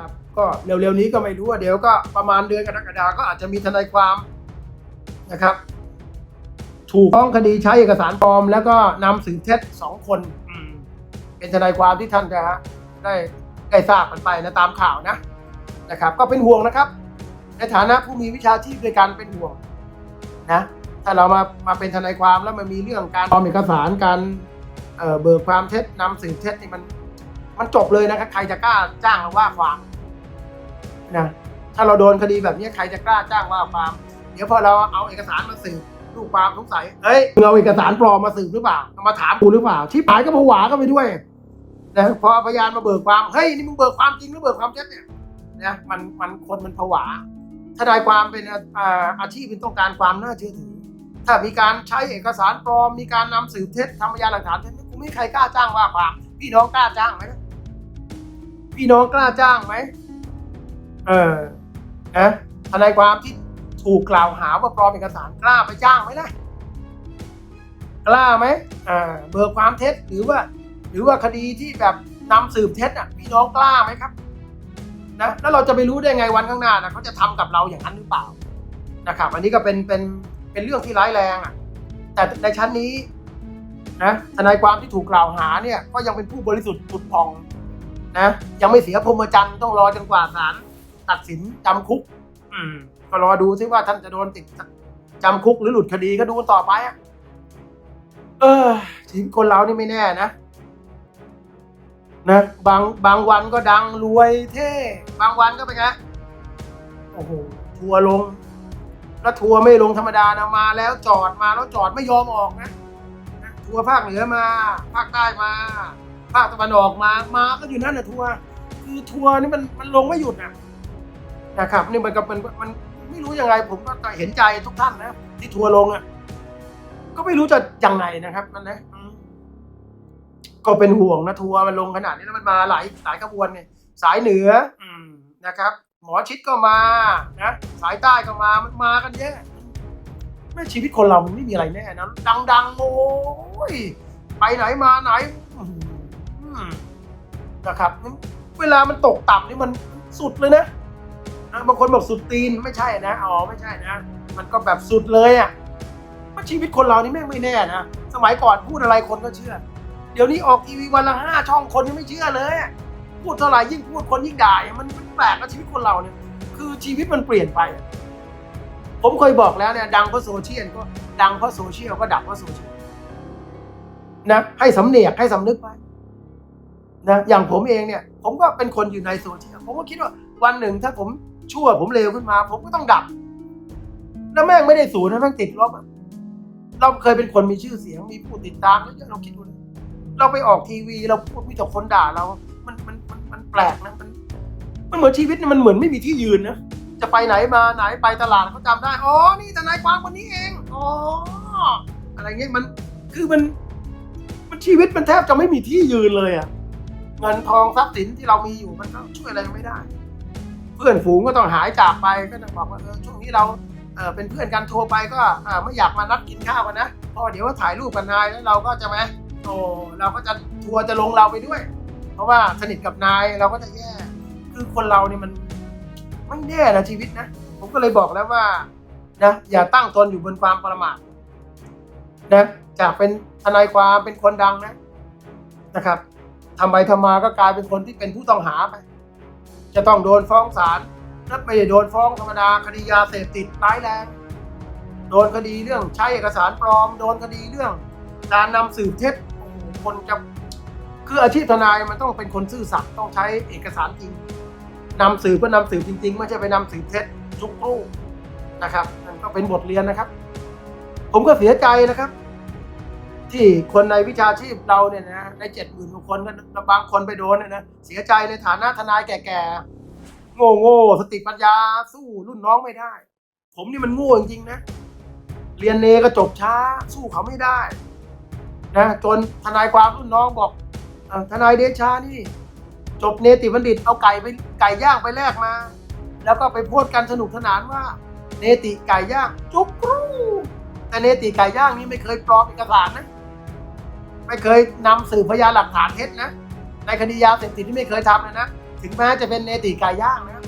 นะครับ ก็เร็วๆนี้ก็ไม่รู้ว่าเดี๋ยวก็ประมาณเดือนกรกฎาก็อาจจะมีทนายความนะครับ ถูกฟ้องคดีใช้เอกสารปลอม แล้วก็นำสืบเท็จสองคนอืมเป็นทนายความที่ท่านจะได้ได้ทราบกันไปนะตามข่าวนะนะครับ ก็เป็นห่วงนะครับ ในฐานะผู้มีวิชาชีพด้วยกันเป็นห่วงนะถ้าเรามามาเป็นทนายความแล้วมันมีเรื่องการปลอมเอกสารการเอ่อเบิกความเท็จนำสืบเท็จนี่มันมันจบเลยนะครับ ใครจะกล้าจ้างเราว่าความ นะถ้าเราโดนคดีแบบนี้ใครจะกล้าจ้างว่าความเดี๋ยวพอเราเอาเอกสารมาสืบลูกความสงสัยเฮ้ยมึงเอาเอกสารปลอมมาสืบหรือเปล่ามาถามกูหรือเปล่า ที่ผายก็ผวาก็ไปด้วยนะพอพยานมาเบิกความเฮ้ยนี่มึงเบิกความจริงหรือเบิกความเท็จเนี่ยนะมันมันคนมันผวาทนายความเป็นอาอาชีพเป็นต้องการความน่าเชื่อถือ ถ้ามีการใช้เอกสารปลอม มีการนำสืบเท็จทำพยานหลักฐานเท็จกูไม่มีใครกล้าจ้างว่าความ พี่น้องกล้าจ้างไหมพี่น้องกล้าจ้างไหม เออนะทนายความที่ถูกกล่าวหาว่าปลอมเอกสารกล้าไปจ้างไหมล่ะกล้าไหมอ่าเบิกความเท็จหรือว่า หรือว่าคดีที่แบบนำสืบเท็จอะพี่น้องกล้าไหมครับนะแล้วเราจะไปรู้ได้ไงวันข้างหน้านะเขาจะทำกับเราอย่างนั้นหรือเปล่านะครับอันนี้ก็เป็นเป็นเป็นเรื่องที่ร้ายแรงอะ แต่ในชั้นนี้นะทนายความที่ถูกกล่าวหาเนี่ย ก็ยังเป็นผู้บริสุทธิ์ผุดพองนะยังไม่เสียพรหมจรรย์ต้องรอจนกว่าศาล ตัดสินจำคุก อืมก็รอดูซิว่าท่านจะโดนติดจำคุกหรือหลุดคดีก็ดูต่อไปอะเออชีวิตคนเรานี่ไม่แน่นะนะบางบางวันก็ดังรวยเท่บางวันก็เป็นไงโอ้โหทัวร์ลง แล้วทัวร์ไม่ลงธรรมดานะมาแล้วจอดมาแล้วจอดไม่ยอมออกนะนะทัวร์ภาคเหนือมาภาคใต้มา ภาคตะวันออกมามาก็อยู่นั่นนะทัวร์คือทัวร์นี่มันมันลงไม่หยุดนะ นะครับนี่มันก็มันมันไม่รู้ยังไงผมก็เห็นใจทุกท่านนะที่ทัวร์ลงอะ ก็ไม่รู้จะยังไงนะครับมันนะอืมก็เป็นห่วงนะทัวร์มันลงขนาดนี้แล้วมันมาหลายหลายขบวนไงสายเหนือ อืนะครับ หมอชิดก็มานะสายใต้ก็มามันมากันเยอะไม่ชีวิตคนเรามันไม่มีอะไรแน่นะดังๆโอ้ยไปไหนมาไหนนะครับ เวลามันตกต่ำนี่มันสุดเลยนะ อะบางคนบอกสุดตีนไม่ใช่นะอ๋อไม่ใช่นะ มันก็แบบสุดเลยอะว่าชีวิตคนเรานี่แม่งไม่แน่นะสมัยก่อนพูดอะไรคนก็เชื่อ เดี๋ยวนี้ออกทีวีวันละห้าช่องคนยังไม่เชื่อเลย พูดเท่าไหร่ยิ่งพูดคนยิ่งด่ายมันแปลกกับชีวิตคนเราเนี่ย คือชีวิตมันเปลี่ยนไปผมเคยบอกแล้วเนี่ยดังเพราะโซเชียลก็ดังเพราะโซเชียลก็ดับเพราะโซเชียลนะให้สำเนียกให้สำนึกไว้นะอย่างผมเองเนี่ย ผมก็เป็นคนอยู่ในโซเชียลผมก็คิดว่าวันหนึ่งถ้าผม ชั่วผมเลวขึ้นมา ผมก็ต้องดับ แล้วแม่งไม่ได้ศูนย์นะแม่งติดลบอะเราเคยเป็นคนมีชื่อเสียงมีผู้ติดตามเยอะๆเราคิดดูเราไปออกทีวีเราพูดมีแต่คนด่าเรา มันมันมันมันแปลกนะมันมันเหมือนชีวิตเนี่ยมันเหมือนไม่มีที่ยืนนะจะไปไหนมาไหนไปตลาดเขาจำได้อ๋อนี่ทนายความคนนี้เองอ๋ออะไรเงี้ยมันคือมัน มันชีวิตมันแทบจะไม่มีที่ยืนเลยอะเงินทองทรัพย์สินที่เรามีอยู่มันก็ช่วยอะไรไม่ได้ พื่อนฝูงก็ต้องหายจากไปก็ต้องบอกว่าเออช่วงนี้เราเออเป็นเพื่อนกันโทรไปก็ไม่อยากมานัดกินข้าวกันนะเพราะเดี๋ยวว่าถ่ายรูปกันนายแล้วเราก็จะไหมโอ้เราก็จะทัวร์จะลงเราไปด้วย เพราะว่าสนิทกับนายเราก็จะแย่คือคนเราเนี่ยมันไม่แน่นะชีวิตนะ ผมก็เลยบอกแล้วว่านะอย่าตั้งตนอยู่บนความประมาทนะจากเป็นทนายความเป็นคนดังนะนะครับทำไปทำมาก็กลายเป็นคนที่เป็นผู้ต้องหาไป จะต้องโดนฟ้องศาลและไม่ได้โดนฟ้องธรรมดาคดียาเสพติดร้ายแรง โดนคดีเรื่องใช้เอกสารปลอม โดนคดีเรื่อง การนำสืบเท็จคนจะคืออาชีพทนายมันต้องเป็นคนซื่อสัตย์ต้องใช้เอกสารจริงนำสืบก็นำสืบจริง ๆ ไม่ใช่ไปนำสืบเท็จทุกรูปนะครับนั่นก็เป็นบทเรียนนะครับ ผมก็เสียใจนะครับ ที่คนในวิชาชีพเราเนี่ยนะในเจ็ดหมื่นกว่าคนก็บางคนไปโดนเนี่ยนะเสียใจในฐานะทนายแก่ๆโง่โง่สติปัญญาสู้รุ่นน้องไม่ได้ ผมนี่มันโง่จริงๆนะ เรียนเนก็จบช้า สู้เขาไม่ได้นะจนทนายความรุ่นน้องบอกอทนายเดชานี่ จบเนติบัณฑิตเอาไก่ไปไก่ย่างไปแลกมา แล้วก็ไปพูดกันสนุกสนานว่า เนติไก่ย่างจุกกรูแต่เนติไก่ย่างนี่ไม่เคยปลอมเอกสารนะ ไม่เคยนำสืบพยานหลักฐานเท็จนะ ในคดียาเสพติดที่ไม่เคยทำเลยนะ ถึงแม้จะเป็นเนติกายย่างนะ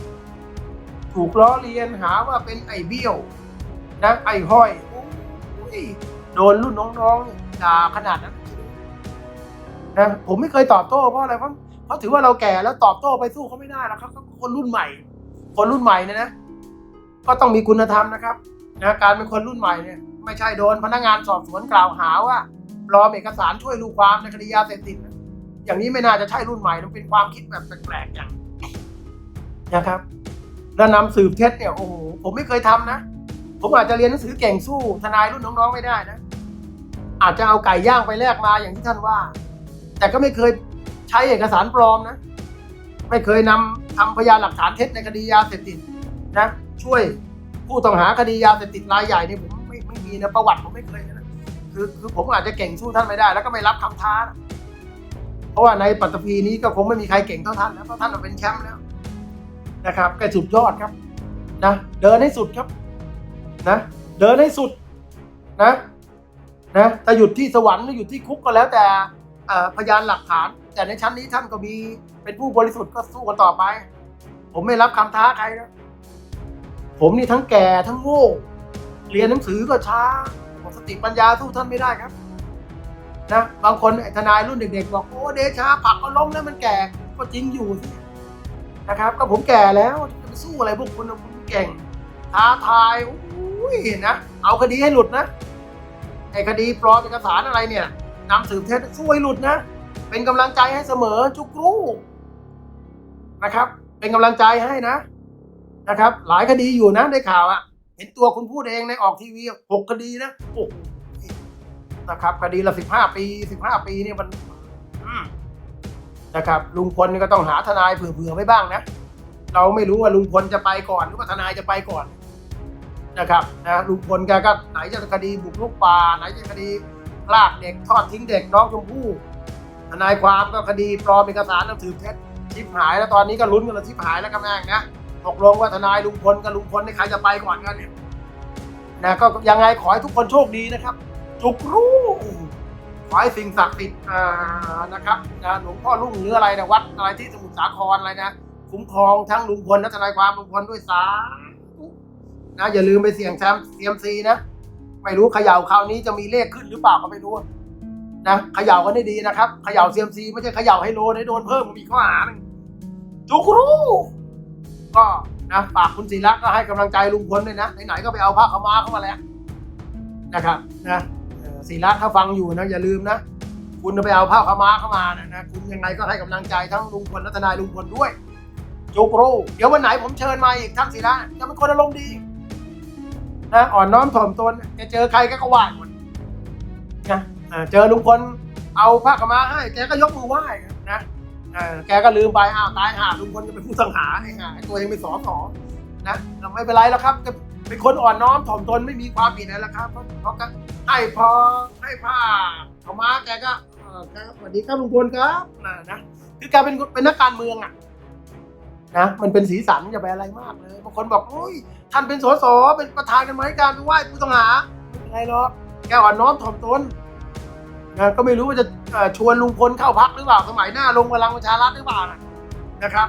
ถูกล้อเลียนหาว่าเป็นไอ้เบี้ยวนะไอ้ห้อยโอ้ยโดนรุ่นน้องๆด่าขนาดนั้นนะผมไม่เคยตอบโต้เพราะอะไรเพราะเพราะถือว่าเราแก่แล้วตอบโต้ไปสู้เขาไม่ได้แล้วครับเขาคนรุ่นใหม่ คนรุ่นใหม่เนี่ยนะ ก็ต้องมีคุณธรรมนะครับนะการเป็นคนรุ่นใหม่เนี่ย ไม่ใช่โดนพนักงานสอบสวนกล่าวหาว่า ปลอมเอกสารช่วยลูกความในคดียาเสพติดนะอย่างนี้ไม่น่าจะใช่รุ่นใหม่มันเป็นความคิดแบบแปลกๆอย่างนะครับแล้วนำสืบเท็จเนี่ยโอ้โหผมไม่เคยทำนะ ผมอาจจะเรียนหนังสือเก่งสู้ทนายรุ่นน้องๆไม่ได้นะ อาจจะเอาไก่ย่างไปแลกมาอย่างที่ท่านว่า แต่ก็ไม่เคยใช้เอกสารปลอมนะ ไม่เคยนำทำพยานหลักฐานเท็จในคดียาเสพติดนะ ช่วยผู้ต้องหาคดียาเสพติดรายใหญ่เนี่ยผมไม่ไม่มีนะประวัติผมไม่เคยนะ คือคือผมอาจจะเก่งสู้ท่านไม่ได้ แล้วก็ไม่รับคำท้านะเพราะว่าในปัตตภีนี้ก็คงไม่มีใครเก่งเท่าท่านแล้วเพราะท่านเป็นแชมป์แล้วนะครับก็สุดยอดครับนะเดินให้สุดครับนะเดินให้สุดนะนะจะหยุดที่สวรรค์หรือหยุดที่คุกก็แล้วแต่พยานหลักฐาน แต่ในชั้นนี้ท่านก็มีเป็นผู้บริสุทธิ์ก็สู้กันต่อไป ผมไม่รับคำท้าใครนะผมนี่ทั้งแก่ทั้งโง่เรียนหนังสือก็ช้า สติปัญญาสู้ท่านไม่ได้ครับนะบางคนทนายรุ่นเด็กๆบอกโอ้เดชาผักก็ล้มแล้วมันแก่ก็จริงอยู่สินะครับ ก็ผมแก่แล้วจะไปสู้อะไรพวกคุณคุณเก่งท้าทายอุ้ยนะเอาคดีให้หลุดนะไอ้คดีปลอมเอกสารอะไรเนี่ยนำสืบเท็จสู้ให้หลุดนะ เป็นกำลังใจให้เสมอจุกรูนะครับ เป็นกำลังใจให้นะนะครับ หลายคดีอยู่นะได้ข่าวอะ ห็นตัวคุณพูดเองในออกทีวีหกคดีนะโอ้นะครับคดีละสิบห้าปีสิบห้าปีเนี่ยมันนะครับลุงพลนี่ก็ต้องหาทนายเผื่อๆไว้บ้างนะ เราไม่รู้ว่าลุงพลจะไปก่อนหรือว่าทนายจะไปก่อนนะครับนะลุงพลแกก็ไหนจะคดีบุกรุกป่าไหนจะคดีลากเด็กทอดทิ้งเด็กน้องชมพู่ทนายความก็คดีปลอมเอกสารหนังสือเท็จชิบหายแล้วตอนนี้ก็ลุ้นกันแล้วชิบหายแล้วก็แม่งนะ ตกลงว่าทนายลุงพลกับลุงพลนี่ใครจะไปก่อนกันเนี่ยนะก็ยังไงขอให้ทุกคนโชคดีนะครับ จุกรู้ขอให้สิ่งศักดิ์สิทธิ์นะครับนะหลวงพ่อรุ่งหรืออะไรนะวัดอะไรที่สมุทรสาครอะไรนะคุ้มครองทั้งลุงพลและทนายความลุงพลด้วยสานะอย่าลืมไปเสี่ยงแชมป์เซียมซีนะไม่รู้เขย่าคราวนี้จะมีเลขขึ้นหรือเปล่าก็ไม่รู้นะเขย่ากันได้ดีนะครับเขย่าเซียมซีไม่ใช่เขย่าให้โลนให้โดนเพิ่มอีกข้อหาหนึ่งจุกรู้ ก็นะฝากคุณศิระก็ให้กำลังใจลุงพลด้วยนะไหนๆก็ไปเอาผ้าขาม้าเข้ามาแล้วนะครับนะศิระถ้าฟังอยู่นะอย่าลืมนะคุณไปเอาผ้าขาม้าเข้ามานะนะคุณยังไงก็ให้กำลังใจทั้งลุงพลและทนายลุงพลด้วยจุกรูเดี๋ยววันไหนผมเชิญมาอีกท่านศิระจะเป็นคนอารมณ์ดีนะอ่อนน้อมถ่อมตนจะเจอใครก็กไหว้หมดนะเจอลุงพลเอาผ้าขาม้าให้แกก็ยกมือไหว้ แกก็ลืมไปอ้าวตายห่าลุงพลจะเป็นผู้สังหาไอ้ห่าไอ้ตัวเองเป็นสอสอนะไม่เป็นไรแล้วครับเป็นคนอ่อนน้อมถ่อมตนไม่มีความผิดอะไรแล้วครับเพราะเพราะก็ให้พอให้ผ้าขามาแกก็สวัสดีครับลุงพลครับนะนะคือแกเป็นเป็นนักการเมืองอะนะมันเป็นสีสันอย่าไปอะไรมากเลยบางคนบอกโอ้ยท่านเป็นสสเป็นประธานกันไหมการไปไหว้ผู้ต้องหาไม่เป็นไรหรอกแกอ่อนน้อมถ่อมตน นะก็ไม่รู้ว่าจะชวนลุงพลเข้าพักหรือเปล่าสมัยหน้าลงพลังประชารัฐหรือเปล่านะนะครับ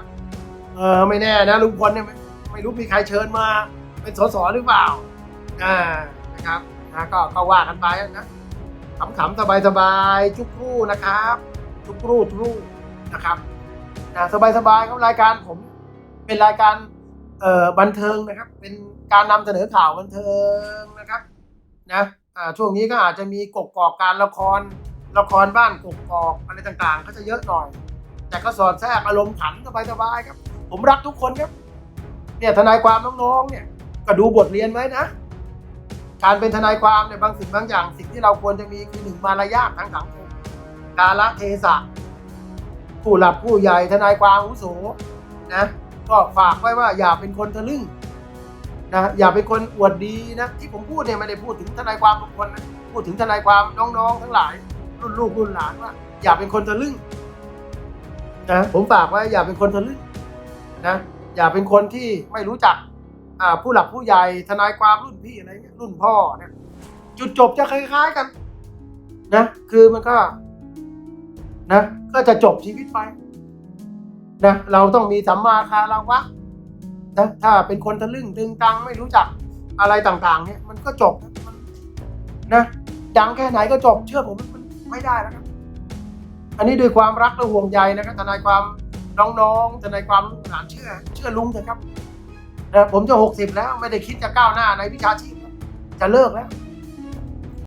เออไม่แน่นะลุงพลเนี่ยไม่ไม่รู้มีใครเชิญมาเป็นสสหรือเปล่าอ่านะครับนะก็ก็ว่ากันไปนะขำๆสบายๆจุกรู่นะครับจุกรู่จุกรู่นะครับนะสบายๆครับรายการผม เป็นรายการเอ่อบันเทิงนะครับ เป็นการนำเสนอข่าวบันเทิงนะครับ นะ อ่าช่วงนี้ก็อาจจะมีกกกอกการละคร ละครบ้านกกกอกอะไรต่างๆ ก็จะเยอะหน่อย แต่ก็สอดแทรกอารมณ์ขันสบายๆครับ ผมรักทุกคนครับ เนี่ยทนายความน้องๆเนี่ยก็ดูบทเรียนไว้นะ การเป็นทนายความเนี่ยบางสิ่งบางอย่างสิ่งที่เราควรจะมีคือหนึ่งมารยาททางสังคมกาละเทศะผู้หลักผู้ใหญ่ทนายความอาวุโสนะ ก็ฝากไว้ว่าอย่าเป็นคนทะลึ่ง นะอย่าเป็นคนอวดดีนะที่ผมพูดเนี่ยไม่ได้พูดถึงทนายความบางคนนะพูดถึงทนายความน้องๆ ทั้งหลาย รุ่นลูกรุ่นหลานว่า อย่าเป็นคนทะลึ่งนะผมฝากไว้อย่าเป็นคนทะลึ่งนะอย่าเป็นคนที่ไม่รู้จักผู้หลักผู้ใหญ่ทนายความรุ่นพี่อะไรเงี้ยรุ่นพ่อเนี่ยจุดจบจะคล้าย ๆกันนะคือมันก็นะก็จะจบชีวิตไปนะเราต้องมีสัมมาคาราวะ ถ้าถ้าเป็นคนทะลึ่งตึงตังไม่รู้จักอะไรต่างๆ เนี่ยมันก็จบนะมันนะดังแค่ไหนก็จบเชื่อผมมันไม่ได้แล้วครับอันนี้ด้วยความรักและห่วงใยนะครับทนายความน้องๆทนายความลูกหลานเชื่อ เชื่อลุงเถอะครับนะผมจะหกสิบแล้วไม่ได้คิดจะก้าวหน้าในวิชาชีพจะเลิกแล้ว